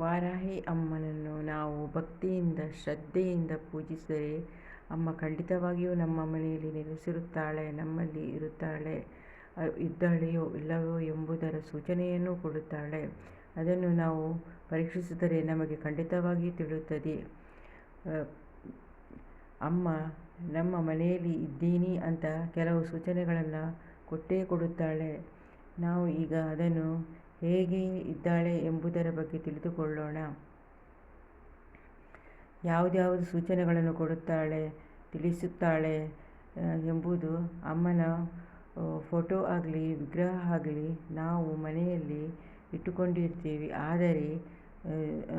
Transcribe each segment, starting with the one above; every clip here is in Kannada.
ವಾರಾಹಿ ಅಮ್ಮನನ್ನು ನಾವು ಭಕ್ತಿಯಿಂದ, ಶ್ರದ್ಧೆಯಿಂದ ಪೂಜಿಸಿದರೆ ಅಮ್ಮ ಖಂಡಿತವಾಗಿಯೂ ನಮ್ಮ ಮನೆಯಲ್ಲಿ ನೆಲೆಸಿರುತ್ತಾಳೆ, ನಮ್ಮಲ್ಲಿ ಇರುತ್ತಾಳೆ, ಇದ್ದಾಳೆಯೋ ಇಲ್ಲವೋ ಎಂಬುದರ ಸೂಚನೆಯನ್ನು ಕೊಡುತ್ತಾಳೆ. ಅದನ್ನು ನಾವು ಪರೀಕ್ಷಿಸಿದರೆ ನಮಗೆ ಖಂಡಿತವಾಗಿಯೂ ತಿಳಿಯುತ್ತದೆ. ಅಮ್ಮ, ನಮ್ಮ ಮನೆಯಲ್ಲಿ ಇದ್ದೀನಿ ಅಂತ ಕೆಲವು ಸೂಚನೆಗಳನ್ನು ಕೊಟ್ಟೇ ಕೊಡುತ್ತಾಳೆ. ನಾವು ಈಗ ಅದನ್ನು ಹೇಗೆ ಇದ್ದಾಳೆ ಎಂಬುದರ ಬಗ್ಗೆ ತಿಳಿದುಕೊಳ್ಳೋಣ. ಯಾವುದ್ಯಾವುದು ಸೂಚನೆಗಳನ್ನು ಕೊಡುತ್ತಾಳೆ, ತಿಳಿಸುತ್ತಾಳೆ ಎಂಬುದು ಅಮ್ಮನ ಫೋಟೋ ಆಗಲಿ, ವಿಗ್ರಹ ಆಗಲಿ ನಾವು ಮನೆಯಲ್ಲಿ ಇಟ್ಟುಕೊಂಡಿರ್ತೀವಿ. ಆದರೆ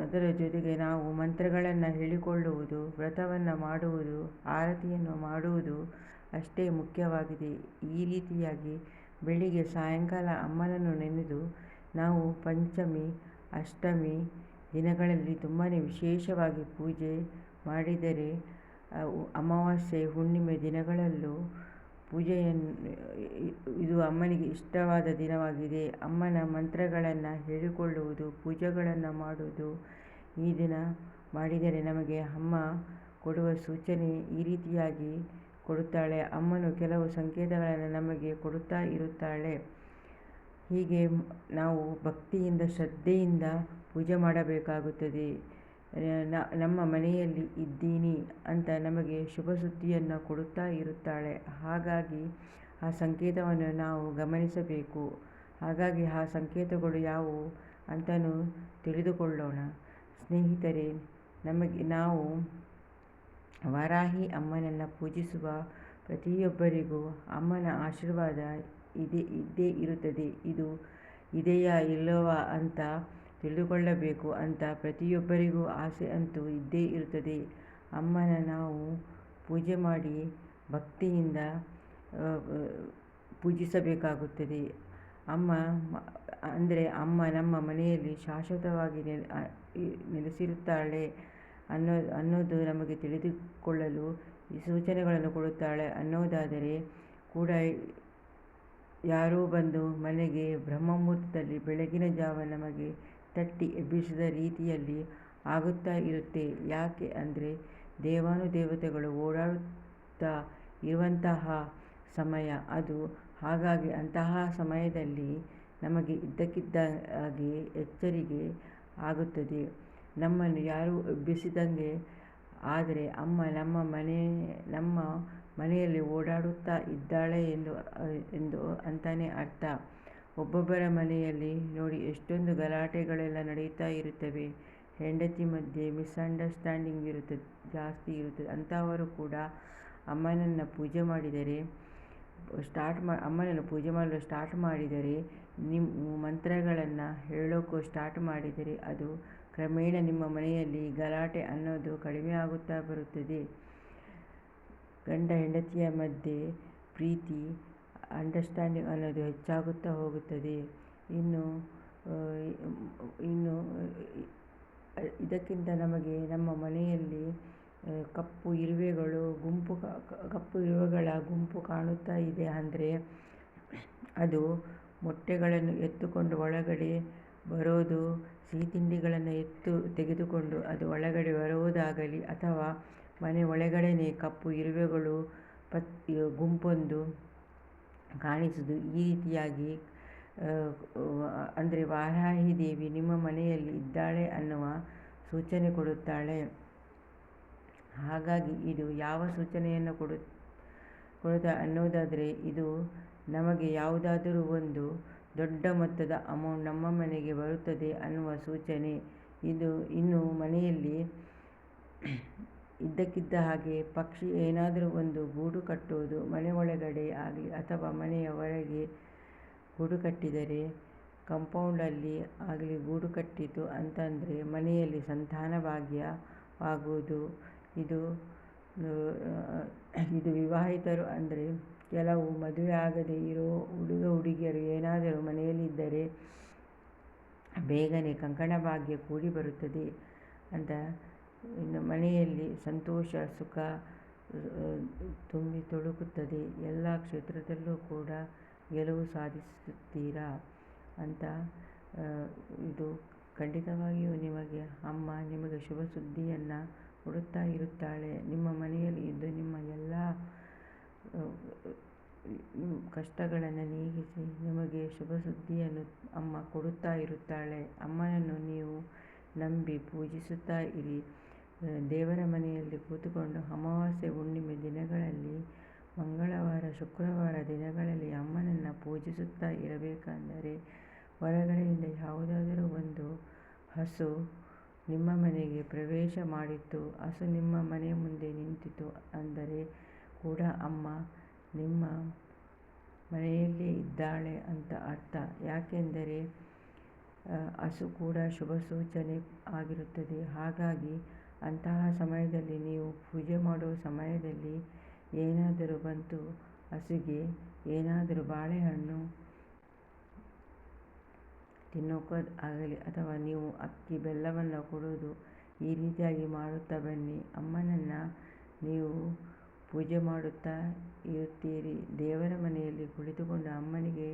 ಅದರ ಜೊತೆಗೆ ನಾವು ಮಂತ್ರಗಳನ್ನು ಹೇಳಿಕೊಳ್ಳುವುದು, ವ್ರತವನ್ನು ಮಾಡುವುದು, ಆರತಿಯನ್ನು ಮಾಡುವುದು ಅಷ್ಟೇ ಮುಖ್ಯವಾಗಿದೆ. ಈ ರೀತಿಯಾಗಿ ಬೆಳಿಗ್ಗೆ ಸಾಯಂಕಾಲ ಅಮ್ಮನನ್ನು ನೆನೆದು ನಾವು ಪಂಚಮಿ, ಅಷ್ಟಮಿ ದಿನಗಳಲ್ಲಿ ತುಂಬಾ ವಿಶೇಷವಾಗಿ ಪೂಜೆ ಮಾಡಿದರೆ ಅಮಾವಾಸ್ಯೆ, ಹುಣ್ಣಿಮೆ ದಿನಗಳಲ್ಲೂ ಪೂಜೆಯನ್ನು ಇದು ಅಮ್ಮನಿಗೆ ಇಷ್ಟವಾದ ದಿನವಾಗಿದೆ. ಅಮ್ಮನ ಮಂತ್ರಗಳನ್ನು ಹೇಳಿಕೊಳ್ಳುವುದು, ಪೂಜೆಗಳನ್ನು ಮಾಡುವುದು ಈ ದಿನ ಮಾಡಿದರೆ ನಮಗೆ ಅಮ್ಮ ಕೊಡುವ ಸೂಚನೆ ಈ ರೀತಿಯಾಗಿ ಕೊಡುತ್ತಾಳೆ. ಅಮ್ಮನು ಕೆಲವು ಸಂಕೇತಗಳನ್ನು ನಮಗೆ ಕೊಡುತ್ತಾ ಇರುತ್ತಾಳೆ. ಹೀಗೆ ನಾವು ಭಕ್ತಿಯಿಂದ, ಶ್ರದ್ಧೆಯಿಂದ ಪೂಜೆ ಮಾಡಬೇಕಾಗುತ್ತದೆ. ನಮ್ಮ ಮನೆಯಲ್ಲಿ ಇದ್ದೀನಿ ಅಂತ ನಮಗೆ ಶುಭ ಸುದ್ದಿಯನ್ನು ಕೊಡುತ್ತಾ ಇರುತ್ತಾಳೆ. ಹಾಗಾಗಿ ಆ ಸಂಕೇತವನ್ನು ನಾವು ಗಮನಿಸಬೇಕು. ಹಾಗಾಗಿ ಆ ಸಂಕೇತಗಳು ಯಾವುವು ಅಂತಲೂ ತಿಳಿದುಕೊಳ್ಳೋಣ. ಸ್ನೇಹಿತರೆ, ನಮಗೆ, ನಾವು ವಾರಾಹಿ ಅಮ್ಮನನ್ನು ಪೂಜಿಸುವ ಪ್ರತಿಯೊಬ್ಬರಿಗೂ ಅಮ್ಮನ ಆಶೀರ್ವಾದ ಇದೆ, ಇದ್ದೇ ಇರುತ್ತದೆ. ಇದು ಇದೆಯಾ ಇಲ್ಲವಾ ಅಂತ ತಿಳಿದುಕೊಳ್ಳಬೇಕು ಅಂತ ಪ್ರತಿಯೊಬ್ಬರಿಗೂ ಆಸೆ ಅಂತೂ ಇದ್ದೇ ಇರುತ್ತದೆ. ಅಮ್ಮನ ನಾವು ಪೂಜೆ ಮಾಡಿ ಭಕ್ತಿಯಿಂದ ಪೂಜಿಸಬೇಕಾಗುತ್ತದೆ. ಅಮ್ಮ ಅಂದರೆ ಅಮ್ಮ ನಮ್ಮ ಮನೆಯಲ್ಲಿ ಶಾಶ್ವತವಾಗಿ ನೆಲೆ ನೆಲೆಸಿರುತ್ತಾಳೆ ಅನ್ನೋ, ಅನ್ನೋದು ನಮಗೆ ತಿಳಿದುಕೊಳ್ಳಲು ಈ ಸೂಚನೆಗಳನ್ನು ಕೊಡುತ್ತಾಳೆ. ಅನ್ನೋದಾದರೆ ಕೂಡ ಯಾರೋ ಬಂದು ಮನೆಗೆ ಬ್ರಹ್ಮಮುಹೂರ್ತದಲ್ಲಿ ಬೆಳಗಿನ ಜಾವ ನಮಗೆ ತಟ್ಟಿ ಎಬ್ಬಿಸಿದ ರೀತಿಯಲ್ಲಿ ಆಗುತ್ತಾ ಇರುತ್ತೆ. ಯಾಕೆ ಅಂದರೆ ದೇವಾನುದೇವತೆಗಳು ಓಡಾಡುತ್ತಾ ಇರುವಂತಹ ಸಮಯ ಅದು. ಹಾಗಾಗಿ ಅಂತಹ ಸಮಯದಲ್ಲಿ ನಮಗೆ ಇದ್ದಕ್ಕಿದ್ದಾಗೆ ಎಚ್ಚರಿಕೆ ಆಗುತ್ತದೆ. ನಮ್ಮನ್ನು ಯಾರೂ ಎಬ್ಬಿಸಿದಂಗೆ, ಆದರೆ ಅಮ್ಮ ನಮ್ಮ ಮನೆ, ನಮ್ಮ ಮನೆಯಲ್ಲಿ ಓಡಾಡುತ್ತಾ ಇದ್ದಾಳೆ ಎಂದು ಎಂದು ಅಂತಾನೆ ಅರ್ಥ. ಒಬ್ಬೊಬ್ಬರ ಮನೆಯಲ್ಲಿ ನೋಡಿ ಎಷ್ಟೊಂದು ಗಲಾಟೆಗಳೆಲ್ಲ ನಡೀತಾ ಇರುತ್ತವೆ. ಹೆಂಡತಿ ಮಧ್ಯೆ ಮಿಸ್ಅಂಡರ್ಸ್ಟ್ಯಾಂಡಿಂಗ್ ಇರುತ್ತದೆ ಜಾಸ್ತಿ ಇರುತ್ತದೆ ಅಂಥವರು ಕೂಡ ಅಮ್ಮನನ್ನು ಪೂಜೆ ಮಾಡಿದರೆ, ಸ್ಟಾರ್ಟ್ ಮಾ, ಅಮ್ಮನನ್ನು ಪೂಜೆ ಮಾಡಲು ಸ್ಟಾರ್ಟ್ ಮಾಡಿದರೆ ನಿಮ್ಮ ಮಂತ್ರಗಳನ್ನು ಹೇಳೋಕ್ಕೂ ಸ್ಟಾರ್ಟ್ ಮಾಡಿದರೆ ಅದು ಕ್ರಮೇಣ ನಿಮ್ಮ ಮನೆಯಲ್ಲಿ ಗಲಾಟೆ ಅನ್ನೋದು ಕಡಿಮೆ ಆಗುತ್ತಾ ಬರುತ್ತದೆ. ಗಂಡ ಹೆಂಡತಿಯ ಮಧ್ಯೆ ಪ್ರೀತಿ ಅಂಡರ್ಸ್ಟ್ಯಾಂಡಿಂಗ್ ಅನ್ನೋದು ಹೆಚ್ಚಾಗುತ್ತಾ ಹೋಗುತ್ತದೆ. ಇನ್ನು ಇನ್ನು ಇದಕ್ಕಿಂತ ನಮಗೆ ನಮ್ಮ ಮನೆಯಲ್ಲಿ ಕಪ್ಪು ಇರುವೆಗಳು, ಗುಂಪು ಕಪ್ಪು ಇರುವೆಗಳ ಗುಂಪು ಕಾಣುತ್ತಾ ಇದೆ ಅಂದರೆ, ಅದು ಮೊಟ್ಟೆಗಳನ್ನು ಎತ್ತುಕೊಂಡು ಒಳಗಡೆ ಬರೋದು ಸಿಹಿ ತಿಂಡಿಗಳನ್ನು ಎತ್ತು ತೆಗೆದುಕೊಂಡು ಅದು ಒಳಗಡೆ ಬರುವುದಾಗಲಿ ಅಥವಾ ಮನೆ ಒಳಗಡೆನೇ ಕಪ್ಪು ಇರುವೆಗಳು, ಪತ್ ಗುಂಪೊಂದು ಕಾಣಿಸುವುದು ಈ ರೀತಿಯಾಗಿ ಅಂದರೆ ವಾರಾಹಿ ದೇವಿ ನಿಮ್ಮ ಮನೆಯಲ್ಲಿ ಇದ್ದಾಳೆ ಅನ್ನುವ ಸೂಚನೆ ಕೊಡುತ್ತಾಳೆ. ಹಾಗಾಗಿ ಇದು ಯಾವ ಸೂಚನೆಯನ್ನು ಕೊಡು, ಕೊಡುತ್ತ ಅನ್ನೋದಾದರೆ ಇದು ನಮಗೆ ಯಾವುದಾದರೂ ಒಂದು ದೊಡ್ಡ ಮೊತ್ತದ ಅಮೌಂಟ್ ನಮ್ಮ ಮನೆಗೆ ಬರುತ್ತದೆ ಅನ್ನುವ ಸೂಚನೆ. ಇದು ಇನ್ನು ಮನೆಯಲ್ಲಿ ಇದ್ದಕ್ಕಿದ್ದ ಹಾಗೆ ಪಕ್ಷಿ ಏನಾದರೂ ಒಂದು ಗೂಡು ಕಟ್ಟುವುದು ಮನೆ ಒಳಗಡೆ ಆಗಲಿ ಅಥವಾ ಮನೆಯ ಹೊರಗೆ ಗೂಡು ಕಟ್ಟಿದರೆ ಕಂಪೌಂಡಲ್ಲಿ ಆಗಲಿ ಗೂಡು ಕಟ್ಟಿತು ಅಂತಂದರೆ ಮನೆಯಲ್ಲಿ ಸಂತಾನ ಭಾಗ್ಯವಾಗುವುದು ಇದು ಇದು ವಿವಾಹಿತರು ಅಂದರೆ ಕೆಲವು ಮದುವೆ ಆಗದೆ ಇರೋ ಹುಡುಗ ಹುಡುಗಿಯರು ಏನಾದರೂ ಮನೆಯಲ್ಲಿದ್ದರೆ ಬೇಗನೆ ಕಂಕಣ ಭಾಗ್ಯ ಕೂಡಿ ಬರುತ್ತದೆ ಅಂತ ಇನ್ನು ಮನೆಯಲ್ಲಿ ಸಂತೋಷ, ಸುಖ ತುಂಬಿ ತುಳುಕುತ್ತದೆ ಎಲ್ಲ ಕ್ಷೇತ್ರದಲ್ಲೂ ಕೂಡ ಗೆಲುವು ಸಾಧಿಸುತ್ತೀರಾ ಅಂತ ಇದು ಖಂಡಿತವಾಗಿಯೂ ನಿಮಗೆ, ಅಮ್ಮ ನಿಮಗೆ ಶುಭ ಸುದ್ದಿಯನ್ನು ಕೊಡುತ್ತಾ ಇರುತ್ತಾಳೆ. ನಿಮ್ಮ ಮನೆಯಲ್ಲಿ ಇದ್ದು ನಿಮ್ಮ ಎಲ್ಲ ಕಷ್ಟಗಳನ್ನು ನೀಗಿಸಿ ನಿಮಗೆ ಶುಭ ಸುದ್ದಿಯನ್ನು ಅಮ್ಮ ಕೊಡುತ್ತಾ ಇರುತ್ತಾಳೆ. ಅಮ್ಮನನ್ನು ನೀವು ನಂಬಿ ಪೂಜಿಸುತ್ತಾ ಇರಿ. ದೇವರ ಮನೆಯಲ್ಲಿ ಕೂತುಕೊಂಡು ಅಮಾವಾಸ್ಯೆ ಹುಣ್ಣಿಮೆ ದಿನಗಳಲ್ಲಿ, ಮಂಗಳವಾರ, ಶುಕ್ರವಾರ ದಿನಗಳಲ್ಲಿ ಅಮ್ಮನನ್ನು ಪೂಜಿಸುತ್ತಾ ಇರಬೇಕೆಂದರೆ ಹೊರಗಡೆಯಿಂದ ಯಾವುದಾದರೂ ಒಂದು ಹಸು ನಿಮ್ಮ ಮನೆಗೆ ಪ್ರವೇಶ ಮಾಡಿತ್ತು, ಹಸು ನಿಮ್ಮ ಮನೆ ಮುಂದೆ ನಿಂತಿತು ಅಂದರೆ ಕೂಡ ಅಮ್ಮ ನಿಮ್ಮ ಮನೆಯಲ್ಲೇ ಇದ್ದಾಳೆ ಅಂತ ಅರ್ಥ. ಯಾಕೆಂದರೆ ಹಸು ಕೂಡ ಶುಭ ಸೂಚನೆ ಆಗಿರುತ್ತದೆ. ಹಾಗಾಗಿ ಅಂತಹ ಸಮಯದಲ್ಲಿ ನೀವು ಪೂಜೆ ಮಾಡುವ ಸಮಯದಲ್ಲಿ ಏನಾದರೂ ಬಂತು, ಹಸುಗೆ ಏನಾದರೂ ಬಾಳೆಹಣ್ಣು ತಿನ್ನೋಕೆ ಆಗಲಿ ಅಥವಾ ನೀವು ಅಕ್ಕಿ ಬೆಲ್ಲವನ್ನು ಕೊಡೋದು ಈ ರೀತಿಯಾಗಿ ಮಾಡುತ್ತಾ ಬನ್ನಿ. ಅಮ್ಮನನ್ನು ನೀವು ಪೂಜೆ ಮಾಡುತ್ತಾ ಇರುತ್ತೀರಿ. ದೇವರ ಮನೆಯಲ್ಲಿ ಕುಳಿತುಕೊಂಡು ಅಮ್ಮನಿಗೆ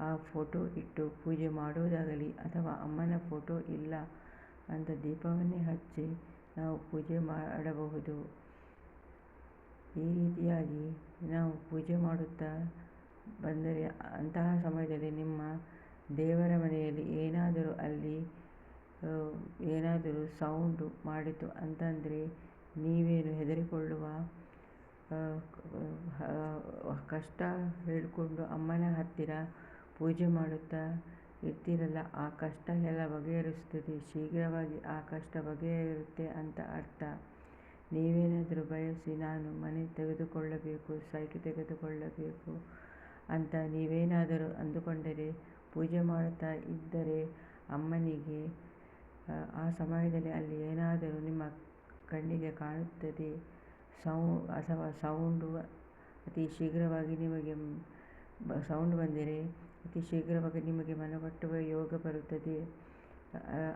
ಆ ಫೋಟೋ ಇಟ್ಟು ಪೂಜೆ ಮಾಡುವುದಾಗಲಿ ಅಥವಾ ಅಮ್ಮನ ಫೋಟೋ ಇಲ್ಲ ಅಂತ ದೀಪವನ್ನೇ ಹಚ್ಚಿ ನಾವು ಪೂಜೆ ಮಾಡಬಹುದು. ಈ ರೀತಿಯಾಗಿ ನಾವು ಪೂಜೆ ಮಾಡುತ್ತಾ ಬಂದರೆ ಅಂತಹ ಸಮಯದಲ್ಲಿ ನಿಮ್ಮ ದೇವರ ಮನೆಯಲ್ಲಿ ಏನಾದರೂ ಅಲ್ಲಿ ಏನಾದರೂ ಸೌಂಡು ಮಾಡಿತು ಅಂತಂದರೆ ನೀವೇನು ಹೆದರಿಕೊಳ್ಳುವ ಕಷ್ಟ ಹೇಳಿಕೊಂಡು ಅಮ್ಮನ ಹತ್ತಿರ ಪೂಜೆ ಮಾಡುತ್ತಾ ಇರ್ತೀರಲ್ಲ ಆ ಕಷ್ಟ ಎಲ್ಲ ಬಗೆಹರಿಸುತ್ತದೆ, ಶೀಘ್ರವಾಗಿ ಆ ಕಷ್ಟ ಬಗೆಹರಿಯುತ್ತೆ ಅಂತ ಅರ್ಥ. ನೀವೇನಾದರೂ ಬಯಸಿ ನಾನು ಮನೆ ತೆಗೆದುಕೊಳ್ಳಬೇಕು, ಸೈಟು ತೆಗೆದುಕೊಳ್ಳಬೇಕು ಅಂತ ನೀವೇನಾದರೂ ಅಂದುಕೊಂಡರೆ, ಪೂಜೆ ಮಾಡುತ್ತಾ ಇದ್ದರೆ ಅಮ್ಮನಿಗೆ, ಆ ಸಮಯದಲ್ಲಿ ಅಲ್ಲಿ ಏನಾದರೂ ನಿಮ್ಮ ಕಣ್ಣಿಗೆ ಕಾಣುತ್ತದೆ, ಸೌ, ಅಥವಾ ಸೌಂಡು, ಅತಿ ಶೀಘ್ರವಾಗಿ ನಿಮಗೆ ಸೌಂಡ್ ಬಂದರೆ ಅತಿ ಶೀಘ್ರವಾಗಿ ನಿಮಗೆ ಮನಮುಟ್ಟುವ ಯೋಗ ಬರುತ್ತದೆ.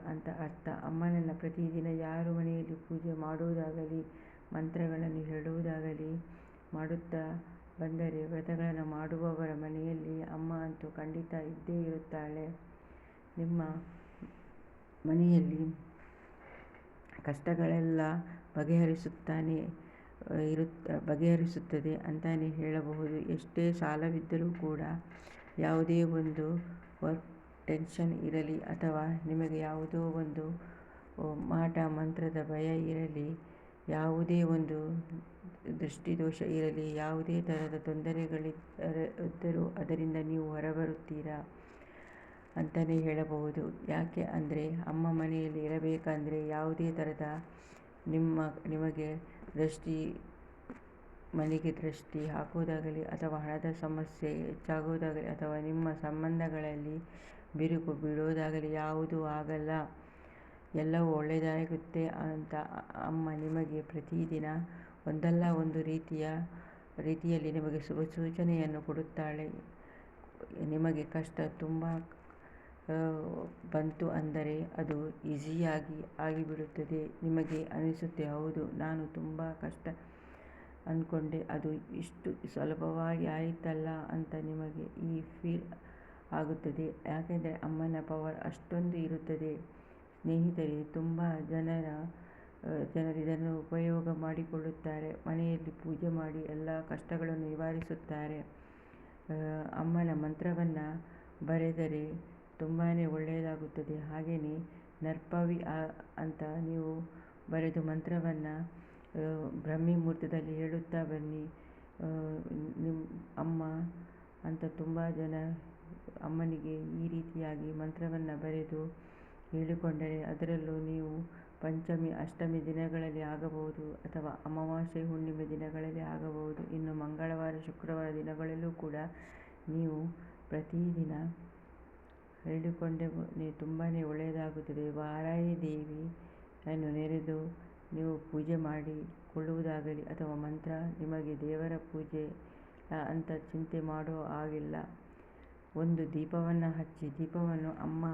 ಅಂತ ಅರ್ಥ. ಅಮ್ಮನನ್ನು ಪ್ರತಿದಿನ ಯಾರು ಮನೆಯಲ್ಲಿ ಪೂಜೆ ಮಾಡುವುದಾಗಲಿ, ಮಂತ್ರಗಳನ್ನು ಹೇಳುವುದಾಗಲಿ ಮಾಡುತ್ತಾ ಬಂದರೆ ವ್ರತಗಳನ್ನು ಮಾಡುವವರ ಮನೆಯಲ್ಲಿ ಅಮ್ಮ ಅಂತೂ ಖಂಡಿತ ಇದ್ದೇ ಇರುತ್ತಾಳೆ. ನಿಮ್ಮ ಮನೆಯಲ್ಲಿ ಕಷ್ಟಗಳೆಲ್ಲ ಬಗೆಹರಿಸುತ್ತಾನೆ ಇರುತ್ತ ಬಗೆಹರಿಸುತ್ತದೆ ಅಂತಲೇ ಹೇಳಬಹುದು. ಎಷ್ಟೇ ಸಾಲವಿದ್ದರೂ ಕೂಡ ಯಾವುದೇ ಒಂದು ವರ್ಕ್ ಟೆನ್ಷನ್ ಇರಲಿ ಅಥವಾ ನಿಮಗೆ ಯಾವುದೋ ಒಂದು ಮಾಟ, ಮಂತ್ರದ ಭಯ ಇರಲಿ, ಯಾವುದೇ ಒಂದು ದೃಷ್ಟಿದೋಷ ಇರಲಿ, ಯಾವುದೇ ಥರದ ತೊಂದರೆಗಳಿದ್ದರೂ ಅದರಿಂದ ನೀವು ಹೊರಬರುತ್ತೀರಾ ಅಂತಲೇ ಹೇಳಬಹುದು. ಯಾಕೆ ಅಂದರೆ ಅಮ್ಮ ಮನೆಯಲ್ಲಿ ಇರಬೇಕಂದರೆ ಯಾವುದೇ ಥರದ ನಿಮ್ಮ, ನಿಮಗೆ ದೃಷ್ಟಿ ಮನೆಗೆ ದೃಷ್ಟಿ ಹಾಕುವುದಾಗಲಿ ಅಥವಾ ಹಣದ ಸಮಸ್ಯೆ ಹೆಚ್ಚಾಗುವುದಾಗಲಿ ಅಥವಾ ನಿಮ್ಮ ಸಂಬಂಧಗಳಲ್ಲಿ ಬಿರುಕು ಬೀಳುವುದಾಗಲಿ ಯಾವುದೂ ಆಗಲ್ಲ. ಎಲ್ಲವೂ ಒಳ್ಳೆಯದಾಗುತ್ತೆ ಅಂತ ಅಮ್ಮ ನಿಮಗೆ ಪ್ರತಿದಿನ ಒಂದಲ್ಲ ಒಂದು ರೀತಿಯ ರೀತಿಯಲ್ಲಿ ನಿಮಗೆ ಶುಭ ಸೂಚನೆಯನ್ನು ಕೊಡುತ್ತಾಳೆ. ನಿಮಗೆ ಕಷ್ಟ ತುಂಬ ಬಂತು ಅಂದರೆ ಅದು ಈಸಿಯಾಗಿ ಆಗಿಬಿಡುತ್ತದೆ. ನಿಮಗೆ ಅನಿಸುತ್ತೆ, ಹೌದು, ನಾನು ತುಂಬ ಕಷ್ಟ ಅಂದ್ಕೊಂಡೆ ಅದು ಇಷ್ಟು ಸುಲಭವಾಗಿ ಆಯಿತಲ್ಲ ಅಂತ ನಿಮಗೆ ಈ ಫೀಲ್ ಆಗುತ್ತದೆ. ಯಾಕೆಂದರೆ ಅಮ್ಮನ ಪವರ್ ಅಷ್ಟೊಂದು ಇರುತ್ತದೆ. ಸ್ನೇಹಿತರೆ ತುಂಬ ಜನರ ಜನರು ಇದನ್ನು ಉಪಯೋಗ ಮಾಡಿಕೊಳ್ಳುತ್ತಾರೆ. ಮನೆಯಲ್ಲಿ ಪೂಜೆ ಮಾಡಿ ಎಲ್ಲ ಕಷ್ಟಗಳನ್ನು ನಿವಾರಿಸುತ್ತಾರೆ. ಅಮ್ಮನ ಮಂತ್ರವನ್ನು ಬರೆದರೆ ತುಂಬಾ ಒಳ್ಳೆಯದಾಗುತ್ತದೆ. ಹಾಗೆಯೇ ನರ್ಪವಿ ಅಂತ ನೀವು ಬರೆದು ಮಂತ್ರವನ್ನು ಬ್ರಹ್ಮಿ ಮುಹೂರ್ತದಲ್ಲಿ ಹೇಳುತ್ತಾ ಬನ್ನಿ. ನಿಮ್ಮ ಅಮ್ಮ ಅಂತ ತುಂಬ ಜನ ಅಮ್ಮನಿಗೆ ಈ ರೀತಿಯಾಗಿ ಮಂತ್ರವನ್ನು ಬರೆದು ಹೇಳಿಕೊಂಡರೆ ಅದರಲ್ಲೂ ನೀವು ಪಂಚಮಿ, ಅಷ್ಟಮಿ ದಿನಗಳಲ್ಲಿ ಆಗಬಹುದು ಅಥವಾ ಅಮಾವಾಸ್ಯೆ, ಹುಣ್ಣಿಮೆ ದಿನಗಳಲ್ಲಿ ಆಗಬಹುದು. ಇನ್ನು ಮಂಗಳವಾರ, ಶುಕ್ರವಾರ ದಿನಗಳಲ್ಲೂ ಕೂಡ ನೀವು ಪ್ರತಿದಿನ ಹೇಳಿಕೊಂಡೇ ತುಂಬಾ ಒಳ್ಳೆಯದಾಗುತ್ತದೆ. ವಾರಾಯಿ ದೇವಿಯನ್ನು ನೆನೆದು ನೀವು ಪೂಜೆ ಮಾಡಿಕೊಳ್ಳುವುದಾಗಲಿ ಅಥವಾ ಮಂತ್ರ ನಿಮಗೆ ದೇವರ ಪೂಜೆ ಅಂತ ಚಿಂತೆ ಮಾಡೋ ಹಾಗಿಲ್ಲ. ಒಂದು ದೀಪವನ್ನು ಹಚ್ಚಿ, ದೀಪವನ್ನು ಅಮ್ಮ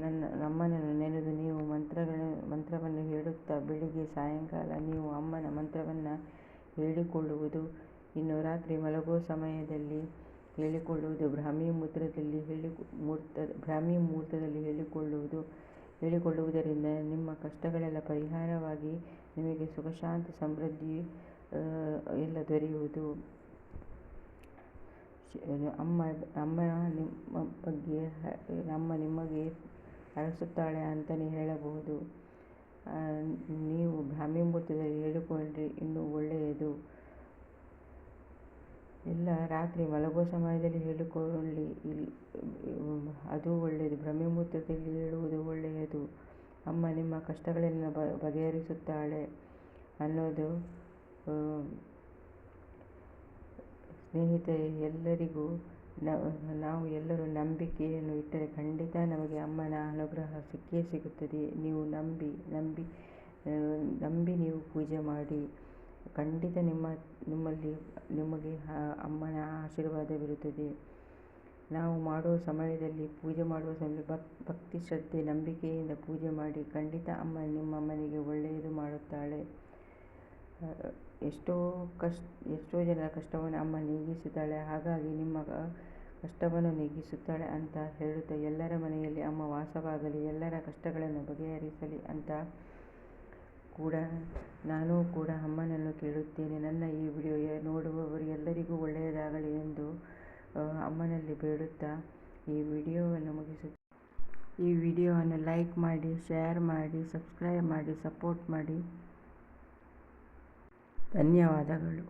ನನ್ನ ನಮ್ಮನನ್ನು ನೆನೆದು ನೀವು ಮಂತ್ರಗಳ ಮಂತ್ರವನ್ನು ಹೇಳುತ್ತಾ ಬೆಳಿಗ್ಗೆ ಸಾಯಂಕಾಲ ನೀವು ಅಮ್ಮನ ಮಂತ್ರವನ್ನು ಹೇಳಿಕೊಳ್ಳುವುದು, ಇನ್ನು ರಾತ್ರಿ ಮಲಗುವ ಸಮಯದಲ್ಲಿ ಹೇಳಿಕೊಳ್ಳುವುದು, ಬ್ರಾಹ್ಮಿ ಮೂತ್ರದಲ್ಲಿ ಹೇಳಿ ಮೂರ್ತ, ಬ್ರಾಹ್ಮಿ ಮುಹೂರ್ತದಲ್ಲಿ ಹೇಳಿಕೊಳ್ಳುವುದು ಹೇಳಿಕೊಳ್ಳುವುದರಿಂದ ನಿಮ್ಮ ಕಷ್ಟಗಳೆಲ್ಲ ಪರಿಹಾರವಾಗಿ ನಿಮಗೆ ಸುಖ, ಶಾಂತಿ, ಸಮೃದ್ಧಿ ಎಲ್ಲ ದೊರೆಯುವುದು. ಅಮ್ಮ ಅಮ್ಮ ನಿಮ್ಮ ಬಗ್ಗೆ ಅಮ್ಮ ನಿಮಗೆ ಹರಸುತ್ತಾಳೆ ಅಂತಲೇ ಹೇಳಬಹುದು. ನೀವು ಬ್ರಾಹ್ಮಿ ಮುಹೂರ್ತದಲ್ಲಿ ಹೇಳಿಕೊಂಡ್ರೆ ಇನ್ನೂ ಒಳ್ಳೆಯದು. ಇಲ್ಲ, ರಾತ್ರಿ ಮಲಗುವ ಸಮಯದಲ್ಲಿ ಹೇಳಿಕೊಳ್ಳಿ. ಅದು ಒಳ್ಳೆಯದು ಬ್ರಹ್ಮ ಮುಹೂರ್ತದಲ್ಲಿ ಹೇಳುವುದು ಒಳ್ಳೆಯದು. ಅಮ್ಮ ನಿಮ್ಮ ಕಷ್ಟಗಳನ್ನ ಬಗೆಹರಿಸುತ್ತಾಳೆ ಅನ್ನೋದು ಸ್ನೇಹಿತರೆ, ಎಲ್ಲರಿಗೂ ನಾವು ಎಲ್ಲರೂ ನಂಬಿಕೆಯನ್ನು ಇಟ್ಟರೆ ಖಂಡಿತ ನಮಗೆ ಅಮ್ಮನ ಅನುಗ್ರಹ ಸಿಕ್ಕೇ ಸಿಗುತ್ತದೆ. ನೀವು ನಂಬಿ ನಂಬಿ ನಂಬಿ ನೀವು ಪೂಜೆ ಮಾಡಿ. ಖಂಡಿತ ನಿಮ್ಮ, ನಿಮ್ಮಲ್ಲಿ, ನಿಮಗೆ ಅಮ್ಮನ ಆಶೀರ್ವಾದವಿರುತ್ತದೆ ನಾವು ಮಾಡುವ ಸಮಯದಲ್ಲಿ ಪೂಜೆ ಮಾಡುವ ಸಮಯ ಭಕ್ತಿ ಶ್ರದ್ಧೆ, ನಂಬಿಕೆಯಿಂದ ಪೂಜೆ ಮಾಡಿ ಖಂಡಿತ ಅಮ್ಮ ನಿಮ್ಮ ಮನೆಗೆ ಒಳ್ಳೆಯದು ಮಾಡುತ್ತಾಳೆ. ಎಷ್ಟೋ ಕಷ್ಟ ಎಷ್ಟೋ ಜನರ ಕಷ್ಟವನ್ನು ಅಮ್ಮ ನೀಗಿಸುತ್ತಾಳೆ. ಹಾಗಾಗಿ ನಿಮ್ಮ ಕಷ್ಟವನ್ನು ನೀಗಿಸುತ್ತಾಳೆ ಅಂತ ಹೇಳುತ್ತಾ ಎಲ್ಲರ ಮನೆಯಲ್ಲಿ ಅಮ್ಮ ವಾಸವಾಗಲಿ, ಎಲ್ಲರ ಕಷ್ಟಗಳನ್ನು ಬಗೆಹರಿಸಲಿ ಅಂತ ಕೂಡ ನಾನು ಕೂಡ ಅಮ್ಮನನ್ನು ಕೇಳುತ್ತೇನೆ. ನನ್ನ ಈ ವಿಡಿಯೋ ನೋಡುವವರು ಎಲ್ಲರಿಗೂ ಒಳ್ಳೆಯದಾಗಲಿ ಎಂದು ಅಮ್ಮನಲ್ಲಿ ಬೇಡುತ್ತಾ ಈ ವಿಡಿಯೋವನ್ನು ಮುಗಿಸುತ್ತೆ ಈ ವಿಡಿಯೋವನ್ನು ಲೈಕ್ ಮಾಡಿ ಶೇರ್ ಮಾಡಿ ಸಬ್ಸ್ಕ್ರೈಬ್ ಮಾಡಿ ಸಪೋರ್ಟ್ ಮಾಡಿ. ಧನ್ಯವಾದಗಳು.